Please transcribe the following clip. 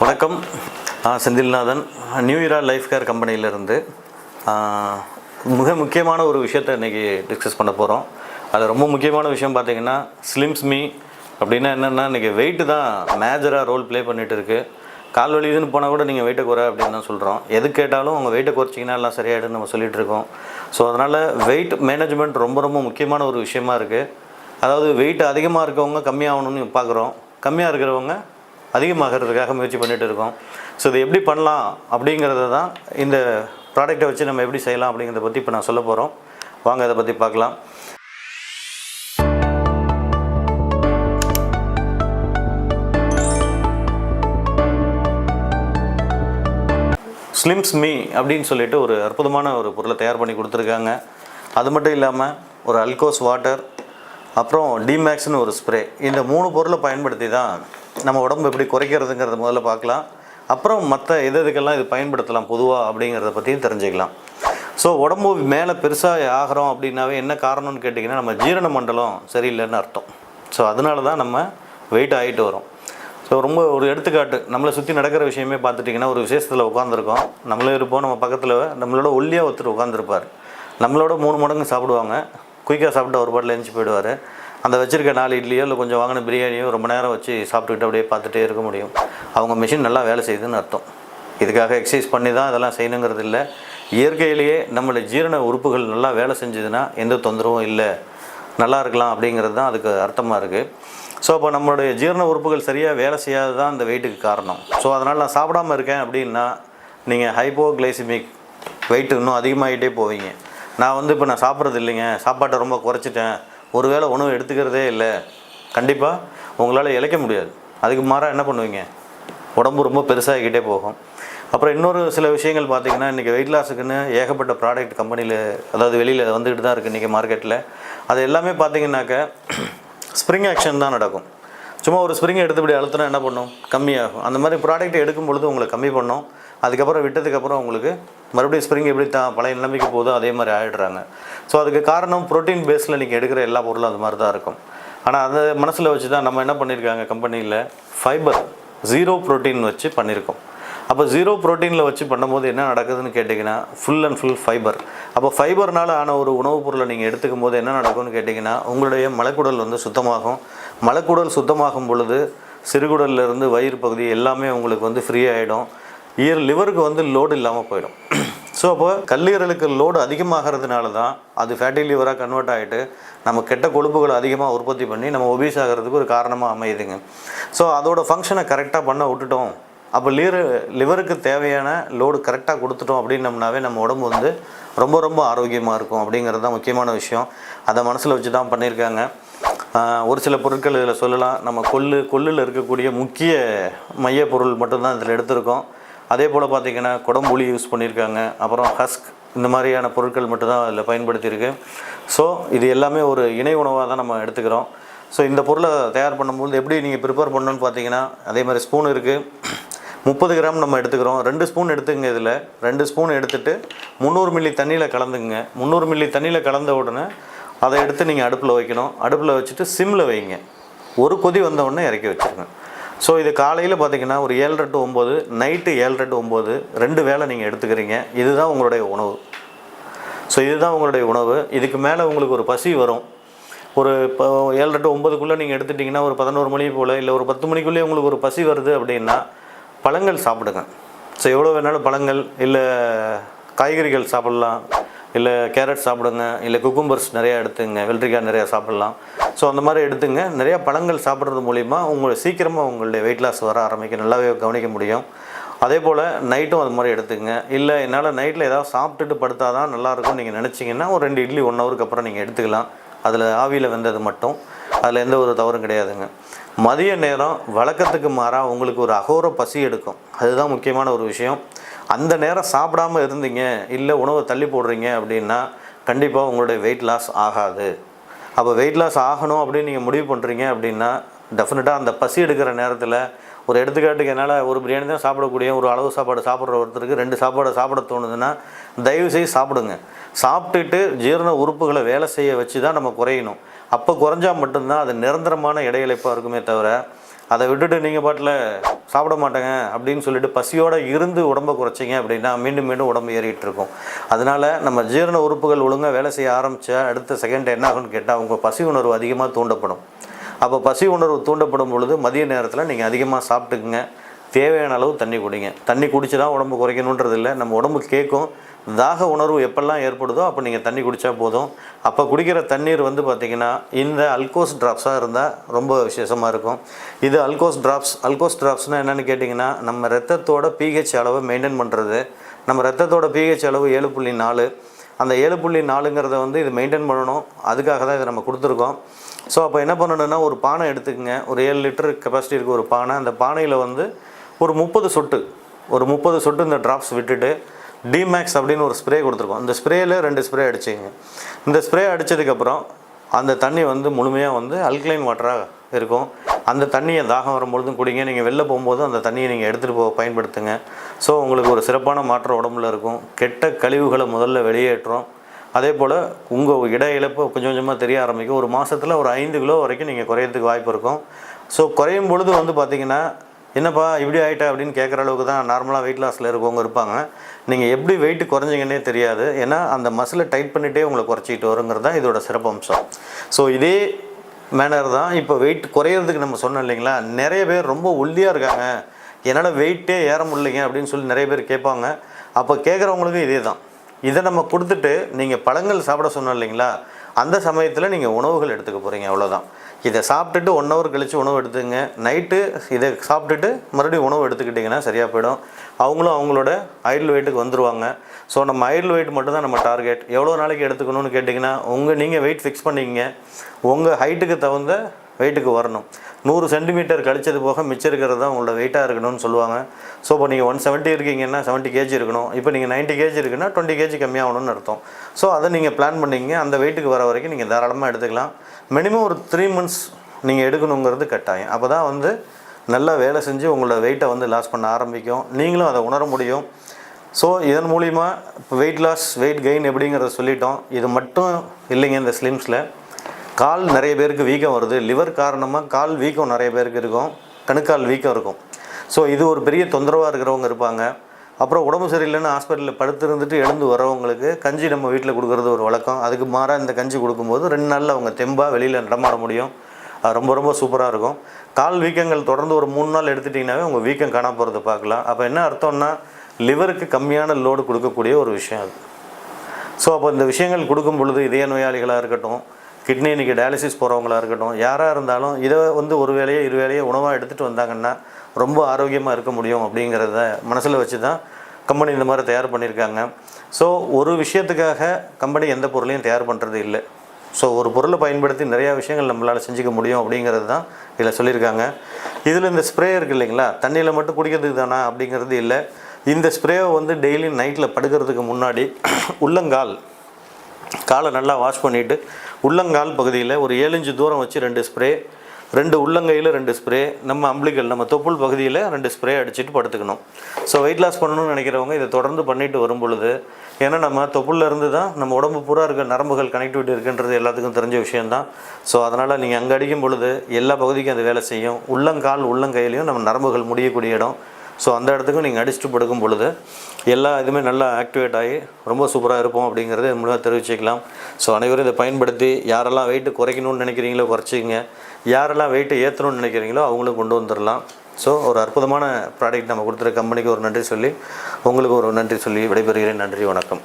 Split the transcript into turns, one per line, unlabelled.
வணக்கம். நான் Senthilnathan. New era life care கம்பெனியிலேருந்து மிக முக்கியமான ஒரு விஷயத்தை இன்றைக்கி டிஸ்கஸ் பண்ண போகிறோம் அது ரொம்ப முக்கியமான விஷயம் பார்த்தீங்கன்னா ஸ்லிம்ஸ் மீ அப்படின்னா என்னென்னா இன்றைக்கி வெயிட்டு தான் மேஜராக ரோல் ப்ளே பண்ணிகிட்டு இருக்குது கால் வலிதுன்னு போனால் கூட நீங்கள் வெயிட்டை குறை அப்படின்னு தான் சொல்கிறோம் எது கேட்டாலும் உங்கள் வெயிட்டை குறைச்சிங்கன்னா எல்லாம் சரியாயிடுன்னு நம்ம சொல்லிகிட்டு இருக்கோம். ஸோ அதனால் வெயிட் மேனேஜ்மெண்ட் ரொம்ப ரொம்ப முக்கியமான ஒரு விஷயமா இருக்குது அதாவது வெயிட் அதிகமாக இருக்கவங்க கம்மியாகணும்னு பார்க்குறோம். கம்மியாக இருக்கிறவங்க அதிகமாகிறதுக்காக முயற்சி பண்ணிட்டு இருக்கோம். ஸோ இதை எப்படி பண்ணலாம் அப்படிங்கிறத தான் இந்த ப்ராடக்ட்டை வச்சு நம்ம எப்படி செய்யலாம் அப்படிங்கிறத பற்றி இப்போ நான் சொல்ல போகிறோம் வாங்க அதை பற்றி பார்க்கலாம். ஸ்லிம்ஸ் மீ அப்படின்னு சொல்லிட்டு ஒரு அற்புதமான ஒரு பொருளை தயார் பண்ணி கொடுத்துருக்காங்க. அது மட்டும் இல்லாமல் ஒரு அல்கோஸ் வாட்டர் அப்புறம் டிமேக்ஸ்னு ஒரு ஸ்ப்ரே இந்த மூணு பொருளை பயன்படுத்தி தான் நம்ம உடம்பு எப்படி குறைக்கிறதுங்கிறத முதல்ல பார்க்கலாம். அப்புறம் மற்ற எது எதுக்கெல்லாம் இது பயன்படுத்தலாம் பொதுவாக அப்படிங்கிறத பற்றியும் தெரிஞ்சுக்கலாம். ஸோ உடம்பு மேலே பெருசாக ஆகிறோம் அப்படின்னாவே என்ன காரணம்னு கேட்டிங்கன்னா நம்ம ஜீரண மண்டலம் சரியில்லைன்னு அர்த்தம். ஸோ அதனால தான் நம்ம வெயிட் ஆகிட்டு வரோம். ஸோ ரொம்ப ஒரு எடுத்துக்காட்டு நம்மளை சுற்றி நடக்கிற விஷயமே பார்த்துட்டிங்கன்னா ஒரு விசேஷத்தில் உட்காந்துருக்கோம் நம்மளே இருப்போம் நம்ம பக்கத்தில் நம்மளோட ஒல்லியாக ஒருத்தர் உட்காந்துருப்பார் நம்மளோட மூணு மடங்கு சாப்பிடுவாங்க. குயிக்காக சாப்பிட்டு ஒரு பாட்டில் எழுந்துச்சு போயிடுவார். அந்த வச்சுருக்க நாலு இட்லியோ இல்லை கொஞ்சம் வாங்கின பிரியாணியோ ரொம்ப நேரம் வச்சு சாப்பிட்டுக்கிட்டு அப்படியே பார்த்துட்டே இருக்க முடியும். அவங்க மிஷின் நல்லா வேலை செய்யுதுன்னு அர்த்தம். இதுக்காக எக்ஸசைஸ் பண்ணி தான் அதெல்லாம் செய்யணுங்கிறது இல்லை. இயற்கையிலேயே நம்மளோட ஜீரண உறுப்புகள் நல்லா வேலை செஞ்சதுன்னா எந்த தொந்தரவும் இல்லை. நல்லா இருக்கலாம் அப்படிங்கிறது தான் அதுக்கு அர்த்தமாக இருக்குது ஸோ அப்போ நம்மளுடைய ஜீரண உறுப்புகள் சரியாக வேலை செய்யாது தான் இந்த வெயிட்டுக்கு காரணம். ஸோ அதனால் நான் சாப்பிடாம இருக்கேன் அப்படின்னா நீங்கள் ஹைப்போகிளைசிமிக் வெயிட் இன்னும் அதிகமாகிட்டே போவீங்க. நான் வந்து இப்போ நான் சாப்பிட்றது இல்லைங்க. சாப்பாட்டை ரொம்ப குறைச்சிட்டேன். ஒருவேளை உணவு எடுத்துக்கிறதே இல்லை கண்டிப்பாக உங்களால் இழைக்க முடியாது. அதுக்கு மாறாக என்ன பண்ணுவீங்க? உடம்பு ரொம்ப பெருசாகிக்கிட்டே போகும். அப்புறம் இன்னொரு சில விஷயங்கள் பார்த்தீங்கன்னா இன்றைக்கி வெயிட் லாஸுக்குன்னு ஏகப்பட்ட ப்ராடக்ட் கம்பெனியில் அதாவது வெளியில் வந்துக்கிட்டு தான் இருக்குது இன்றைக்கி மார்க்கெட்டில் அது எல்லாமே பார்த்தீங்கன்னாக்க ஸ்ப்ரிங் ஆக்ஷன் தான் நடக்கும். சும்மா ஒரு ஸ்ப்ரிங் எடுத்துப்படி அழுத்தினா என்ன பண்ணும்? கம்மியாகும். அந்த மாதிரி ப்ராடக்ட் எடுக்கும் பொழுது உங்களை கம்மி பண்ணும். அதுக்கப்புறம் விட்டதுக்கப்புறம் உங்களுக்கு மறுபடியும் ஸ்ப்ரிங் எப்படி தான் பழைய நிலைமைக்கு போதோ அதே மாதிரி ஆகிடுறாங்க ஸோ அதுக்கு காரணம் ப்ரோட்டீன் பேஸில் நீங்கள் எடுக்கிற எல்லா பொருளும் அது மாதிரி தான் இருக்கும். ஆனால் அதை மனசில் வச்சு தான் நம்ம என்ன பண்ணியிருக்காங்க கம்பெனியில் ஃபைபர் ஜீரோ ப்ரோட்டீன் வச்சு பண்ணியிருக்கோம் அப்போ ஜீரோ ப்ரோட்டீனில் வச்சு பண்ணும்போது என்ன நடக்குதுன்னு கேட்டிங்கன்னா ஃபுல் அண்ட் ஃபுல் ஃபைபர் அப்போ ஃபைபர்னால் ஆன ஒரு உணவுப் பொருளை நீங்கள் எடுத்துக்கும் போது என்ன நடக்கும்னு கேட்டிங்கன்னா உங்களுடைய மலைக்குடல் வந்து சுத்தமாகும். மலைக்குடல் சுத்தமாகும் பொழுது சிறுகுடல்லேருந்து வயிறு பகுதி எல்லாமே உங்களுக்கு வந்து ஃப்ரீ ஆகிடும் ஈர் லிவருக்கு வந்து லோடு இல்லாமல் போயிடும். ஸோ அப்போ கல்லீரலுக்கு லோடு அதிகமாகிறதுனால தான் அது ஃபேட்டி லிவராக கன்வெர்ட் ஆகிட்டு நம்ம கெட்ட கொழுப்புகளை அதிகமாக உற்பத்தி பண்ணி நம்ம ஒபீஸ் ஆகிறதுக்கு ஒரு காரணமாக அமையுதுங்க. ஸோ அதோட ஃபங்க்ஷனை கரெக்டாக பண்ண விட்டுட்டோம். அப்போ லிவர் லிவருக்கு தேவையான லோடு கரெக்டாக கொடுத்துட்டோம் அப்படின்னம்னாவே நம்ம உடம்பு வந்து ரொம்ப ரொம்ப ஆரோக்கியமாக இருக்கும் அப்படிங்கிறது தான் முக்கியமான விஷயம். அதை மனசில் வச்சு தான் பண்ணியிருக்காங்க ஒரு சில பொருட்கள் இதில் சொல்லலாம். நம்ம கொள்ளு கொள்ளில் இருக்கக்கூடிய முக்கிய மைய பொருள் மட்டும்தான் இதில் எடுத்திருக்கோம். அதே போல் பார்த்திங்கன்னா குடம்புளி யூஸ் பண்ணியிருக்காங்க. அப்புறம் ஹஸ்க் இந்த மாதிரியான பொருட்கள் மட்டும்தான் அதில் பயன்படுத்தியிருக்கு. ஸோ இது எல்லாமே ஒரு இணை உணவாக தான் நம்ம எடுத்துக்கிறோம். ஸோ இந்த பொருளை தயார் பண்ணும்போது எப்படி நீங்கள் ப்ரிப்பேர் பண்ணணும்னு பார்த்தீங்கன்னா அதே மாதிரி ஸ்பூன் இருக்குது முப்பது கிராம் நம்ம எடுத்துக்கிறோம். ரெண்டு ஸ்பூன் எடுத்துங்க இதில். ரெண்டு ஸ்பூன் எடுத்துட்டு முந்நூறு மில்லி தண்ணியில் கலந்துங்க முந்நூறு மில்லி தண்ணியில் கலந்த உடனே அதை எடுத்து நீங்கள் அடுப்பில் வைக்கணும். அடுப்பில் வச்சுட்டு சிம்மில் வைங்க. ஒரு கொதி வந்த உடனே இறக்கி வச்சுருங்க. ஸோ இது காலையில் பார்த்தீங்கன்னா ஒரு ஏழு டு ஒம்பது நைட்டு ஏழு டு ஒம்பது ரெண்டு வேளை நீங்கள் எடுத்துக்கிறீங்க. இதுதான் உங்களுடைய உணவு. ஸோ இதுதான் உங்களுடைய உணவு. இதுக்கு மேலே உங்களுக்கு ஒரு பசி வரும். ஒரு இப்போ ஏழு டு ஒம்பதுக்குள்ளே நீங்கள் எடுத்துட்டிங்கன்னா ஒரு பதினோரு மணி போல் இல்லை ஒரு பத்து மணிக்குள்ளேயே உங்களுக்கு ஒரு பசி வருது அப்படின்னா பழங்கள் சாப்பிடுங்க. ஸோ எவ்வளோ வேணாலும் பழங்கள் இல்லை காய்கறிகள் சாப்பிட்லாம். இல்லை கேரட் சாப்பிடுங்க இல்லை குக்கும்பர்ஸ் நிறையா எடுத்துங்க வெள்ளரிக்காய் நிறையா சாப்பிட்லாம். ஸோ அந்த மாதிரி எடுத்துங்க. நிறையா பழங்கள் சாப்பிட்றது மூலிமா உங்களை சீக்கிரமாக உங்களுடைய வெயிட் லாஸ் வர ஆரம்பிக்க நல்லாவே கவனிக்க முடியும். அதே போல் நைட்டும் அது மாதிரி எடுத்துங்க. இல்லை என்னால் நைட்டில் ஏதாவது சாப்பிட்டுட்டு படுத்தா தான் நல்லாயிருக்கும் நீங்கள் நினச்சிங்கன்னா ஒரு ரெண்டு இட்லி ஒன் ஹவருக்கு அப்புறம் நீங்கள் எடுத்துக்கலாம். அதில் ஆவியில் வெந்தது மட்டும். அதில் எந்த ஒரு தவறும் கிடையாதுங்க. மதிய நேரம் வழக்கத்துக்கு மாறாக உங்களுக்கு ஒரு அகோர பசி எடுக்கும். அதுதான் முக்கியமான ஒரு விஷயம். அந்த நேரம் சாப்பிடாம இருந்தீங்க இல்லை உணவை தள்ளி போடுறீங்க அப்படின்னா கண்டிப்பாக உங்களுடைய வெயிட் லாஸ் ஆகாது. அப்போ வெயிட் லாஸ் ஆகணும் அப்படின்னு நீங்கள் முடிவு பண்ணுறீங்க அப்படின்னா டெஃபினட்டாக அந்த பசி எடுக்கிற நேரத்தில் ஒரு எடுத்துக்காட்டுக்கு என்னால் ஒரு பிரியாணி தான் சாப்பிடக்கூடிய ஒரு அளவு சாப்பாடு சாப்பிட்ற ஒருத்தருக்கு ரெண்டு சாப்பாடு சாப்பிட தோணுதுன்னா தயவு செய்து சாப்பிடுங்க. சாப்பிட்டுட்டு ஜீரண உறுப்புகளை வேலை செய்ய வச்சு தான் நம்ம குறையணும். அப்போ குறைஞ்சா மட்டும்தான் அது நிரந்தரமான இடையிழைப்பாக இருக்குமே தவிர அதை விட்டுட்டு நீங்கள் பாட்டில் சாப்பிட மாட்டேங்க அப்படின்னு சொல்லிட்டு பசியோடு இருந்து உடம்பை குறைச்சிங்க அப்படின்னா மீண்டும் மீண்டும் உடம்பு ஏறிட்டு இருக்கும். அதனால் நம்ம ஜீரண உறுப்புகள் ஒழுங்காக வேலை செய்ய ஆரம்பித்தா அடுத்த செகண்ட் என்ன ஆகும்னு கேட்டால் உங்கள் பசி உணர்வு அதிகமாக தூண்டப்படும். அப்போ பசி உணர்வு தூண்டப்படும் பொழுது மதிய நேரத்தில் நீங்கள் அதிகமாக சாப்பிட்டுக்குங்க. தேவையான அளவு தண்ணி குடிங்க. தண்ணி குடிச்சு தான் உடம்பு குறைக்கணுன்றது இல்லை நம்ம உடம்பு கேட்கும் தாக உணர்வு எப்பெல்லாம் ஏற்படுதோ அப்போ நீங்கள் தண்ணி குடித்தா போதும். அப்போ குடிக்கிற தண்ணீர் வந்து பார்த்திங்கன்னா இந்த அல்கோஸ் ட்ராப்ஸாக இருந்தால் ரொம்ப விசேஷமாக இருக்கும். இது அல்கோஸ் ட்ராப்ஸ் அல்கோஸ் ட்ராப்ஸ்னால் என்னென்னு கேட்டிங்கன்னா நம்ம ரத்தத்தோட பிஹெச் அளவை மெயின்டைன் பண்ணுறது நம்ம ரத்தத்தோட பிஹெச் அளவு ஏழு புள்ளி நாலு. அந்த ஏழு புள்ளி நாலுங்கிறத வந்து இது மெயின்டைன் பண்ணணும். அதுக்காக தான் இதை நம்ம கொடுத்துருக்கோம். ஸோ அப்போ என்ன பண்ணணுன்னா ஒரு பானை எடுத்துக்கங்க. ஒரு ஏழு லிட்டர் கெப்பாசிட்டி இருக்க ஒரு பானை. அந்த பானையில் வந்து ஒரு முப்பது சொட்டு ஒரு முப்பது சொட்டு இந்த ட்ராப்ஸ் விட்டுட்டு டிமேக்ஸ் அப்படின்னு ஒரு ஸ்ப்ரே கொடுத்துருக்கோம். இந்த ஸ்ப்ரேயில் ரெண்டு ஸ்ப்ரே அடிச்சிங்க. இந்த ஸ்ப்ரே அடித்ததுக்கப்புறம் அந்த தண்ணி வந்து முழுமையாக வந்து அல்கலைன் வாட்டராக இருக்கும். அந்த தண்ணியை தாகம் வரும்பொழுதும் குடிங்க. நீங்கள் வெளில போகும்போது அந்த தண்ணியை நீங்கள் எடுத்துகிட்டு போக பயன்படுத்துங்க. ஸோ உங்களுக்கு ஒரு சிறப்பான மாற்றம் உடம்புல இருக்கும். கெட்ட கழிவுகளை முதல்ல வெளியேற்றும். அதே போல் உங்கள் இட இழப்பு கொஞ்சம் கொஞ்சமாக தெரிய ஆரம்பிக்கும். ஒரு மாதத்தில் ஒரு ஐந்து கிலோ வரைக்கும் நீங்கள் குறையறதுக்கு வாய்ப்பு இருக்கும். ஸோ குறையும் பொழுது வந்து பார்த்திங்கன்னா என்னப்பா இப்படி ஆகிட்டா அப்படின்னு கேட்குற அளவுக்கு தான் நார்மலாக வெயிட் லாஸில் இருக்கவங்க இருப்பாங்க. நீங்கள் எப்படி வெயிட் குறைஞ்சிங்கன்னே தெரியாது. ஏன்னா அந்த மசிலை டைட் பண்ணிகிட்டே உங்களை குறைச்சிக்கிட்டு வருங்கிறது தான் இதோட சிறப்பம்சம் ஸோ இதே மேனர் தான் இப்போ வெயிட் குறையிறதுக்கு நம்ம சொன்னோம் இல்லைங்களா? நிறைய பேர் ரொம்ப ஒல்லியாக இருக்காங்க. என்னால் வெயிட்டே ஏற முடியலைங்க அப்படின்னு சொல்லி நிறைய பேர் கேட்பாங்க. அப்போ கேட்குறவங்களுக்கும் இதே தான் இதை நம்ம கொடுத்துட்டு நீங்கள் பழங்கள் சாப்பிட சொன்னோம் இல்லைங்களா? அந்த சமயத்தில் நீங்கள் உணவுகள் எடுத்துக்க போகிறீங்க அவ்வளோதான் இதை சாப்பிட்டுட்டு ஒன் ஹவர் கழித்து உணவு எடுத்துங்க. நைட்டு இதை சாப்பிட்டுட்டு மறுபடியும் உணவு எடுத்துக்கிட்டிங்கன்னா சரியாக போயிடும். அவங்களும் அவங்களோட ஐடில் வெயிட்டுக்கு வந்துடுவாங்க ஸோ நம்ம ஐடில் வெயிட் மட்டும் தான் நம்ம டார்கெட் எவ்வளோ நாளைக்கு எடுத்துக்கணும்னு கேட்டிங்கன்னா உங்கள் நீங்கள் வெயிட் ஃபிக்ஸ் பண்ணிக்கிங்க. உங்கள் ஹைட்டுக்கு தகுந்த வெயிட்டுக்கு வரணும். நூறு சென்டிமீட்டர் கழிச்சது போக மிச்சம் இருக்கிறது தான் உங்களோட வெயிட்டாக இருக்கணும்னு சொல்லுவாங்க. ஸோ இப்போ நீங்கள் ஒன் செவன்ட்டி இருக்கீங்கன்னா செவன்ட்டி கேஜி இருக்கணும். இப்போ நீங்கள் நைன்ட்டி கேஜி இருக்குன்னா டுவெண்ட்டி கேஜி கம்மியாகணும்னு அர்த்தம். ஸோ அதை நீங்கள் பிளான் பண்ணிங்க அந்த வெயிட்டுக்கு வர வரைக்கும் நீங்கள் தாராளமாக எடுத்துக்கலாம். மினிமம் ஒரு த்ரீ மந்த்ஸ் நீங்கள் எடுக்கணுங்கிறது கட்டாயம். அப்போ தான் வந்து நல்லா வேலை செஞ்சு உங்களோட வெயிட்டை வந்து லாஸ் பண்ண ஆரம்பிக்கும். நீங்களும் அதை உணர முடியும். ஸோ இதன் மூலிமா இப்போ வெயிட் லாஸ் வெயிட் கெயின் எப்படிங்கிறத சொல்லிட்டோம். இது மட்டும் இல்லைங்க இந்த ஸ்லிம்ஸில் கால் நிறைய பேருக்கு வீக்கம் வருது. லிவர் காரணமாக கால் வீக்கம் நிறைய பேருக்கு இருக்கும். கணுக்கால் வீக்கம் இருக்கும். ஸோ இது ஒரு பெரிய தொந்தரவாக இருக்கிறவங்க இருப்பாங்க. அப்புறம் உடம்பு சரியில்லைன்னு ஹாஸ்பிட்டலில் படுத்திருந்துட்டு எழுந்து வரவங்களுக்கு கஞ்சி நம்ம வீட்டில் கொடுக்குறது ஒரு வழக்கம். அதுக்கு மாறாக இந்த கஞ்சி கொடுக்கும்போது ரெண்டு நாளில் அவங்க தெம்பாக வெளியில் நடமாட முடியும். அது ரொம்ப ரொம்ப சூப்பராக இருக்கும். கால் வீக்கங்கள் தொடர்ந்து ஒரு மூணு நாள் எடுத்துட்டிங்கனாவே உங்கள் வீக்கம் காண போகிறத பார்க்கலாம். அப்போ என்ன அர்த்தம்னா லிவருக்கு கம்மியான லோடு கொடுக்கக்கூடிய ஒரு விஷயம் அது. ஸோ அப்போ இந்த விஷயங்கள் கொடுக்கும் பொழுது இதய நோயாளிகளாக இருக்கட்டும் கிட்னி இன்றைக்கி டயாலிசிஸ் போகிறவங்களா இருக்கட்டும் யாராக இருந்தாலும் இதை வந்து ஒரு வேலையை இரு வேலையை உணவாக எடுத்துகிட்டு வந்தாங்கன்னா ரொம்ப ஆரோக்கியமாக இருக்க முடியும் அப்படிங்கிறத மனசில் வச்சு தான் கம்பெனி இந்த மாதிரி தயார் பண்ணியிருக்காங்க. ஸோ ஒரு விஷயத்துக்காக கம்பெனி எந்த பொருளையும் தயார் பண்ணுறது இல்லை. ஸோ ஒரு பொருளை பயன்படுத்தி நிறையா விஷயங்கள் நம்மளால் செஞ்சுக்க முடியும் அப்படிங்கிறது தான் இதில் சொல்லியிருக்காங்க. இதில் இந்த ஸ்ப்ரே இருக்குது இல்லைங்களா? தண்ணியில் மட்டும் குடிக்கிறதுக்கு தானா அப்படிங்கிறது இல்லை. இந்த ஸ்ப்ரேவை வந்து டெய்லி நைட்டில் படுக்கிறதுக்கு முன்னாடி உள்ளங்கால் காலை நல்லா வாஷ் பண்ணிவிட்டு உள்ளங்கால் பகுதியில் ஒரு ஏழு தூரம் வச்சு ரெண்டு ஸ்ப்ரே ரெண்டு உள்ளங்கையில் ரெண்டு ஸ்ப்ரே நம்ம அம்பிளிக்கல் நம்ம தொப்புள் பகுதியில் ரெண்டு ஸ்ப்ரே அடிச்சுட்டு படுத்துக்கணும். ஸோ வெயிட் லாஸ் பண்ணணும்னு நினைக்கிறவங்க இதை தொடர்ந்து பண்ணிட்டு வரும் பொழுது ஏன்னா நம்ம தொப்புள்லேருந்து தான் நம்ம உடம்பு பூரா இருக்க நரம்புகள் கனெக்டிவிட்டி இருக்குன்றது எல்லாத்துக்கும் தெரிஞ்ச விஷயந்தான் ஸோ அதனால் நீங்கள் அங்கே அடிக்கும் பொழுது எல்லா பகுதிக்கும் அது வேலை செய்யும். உள்ளங்கால் உள்ளங்கையிலையும் நம்ம நரம்புகள் முடியக்கூடிய இடம். ஸோ அந்த இடத்துக்கும் நீங்கள் அடிச்சுட்டு படுக்கும் பொழுது எல்லா இதுவுமே நல்லா ஆக்டிவேட் ஆகி ரொம்ப சூப்பராக இருப்போம் அப்படிங்கிறத முழுவதும் தெரிவிச்சுக்கலாம். ஸோ அனைவரும் இதை பயன்படுத்தி யாரெல்லாம் வெயிட்டு குறைக்கணும்னு நினைக்கிறீங்களோ குறைச்சிங்க யாரெல்லாம் வெயிட்டை ஏற்றணும்னு நினைக்கிறீங்களோ அவங்களும் கொண்டு வந்துடலாம் ஸோ ஒரு அற்புதமான ப்ராடக்ட் நம்ம கொடுத்துருக்க கம்பெனிக்கு ஒரு நன்றி சொல்லி உங்களுக்கு ஒரு நன்றி சொல்லி விடைபெறுகிறேன். நன்றி வணக்கம்.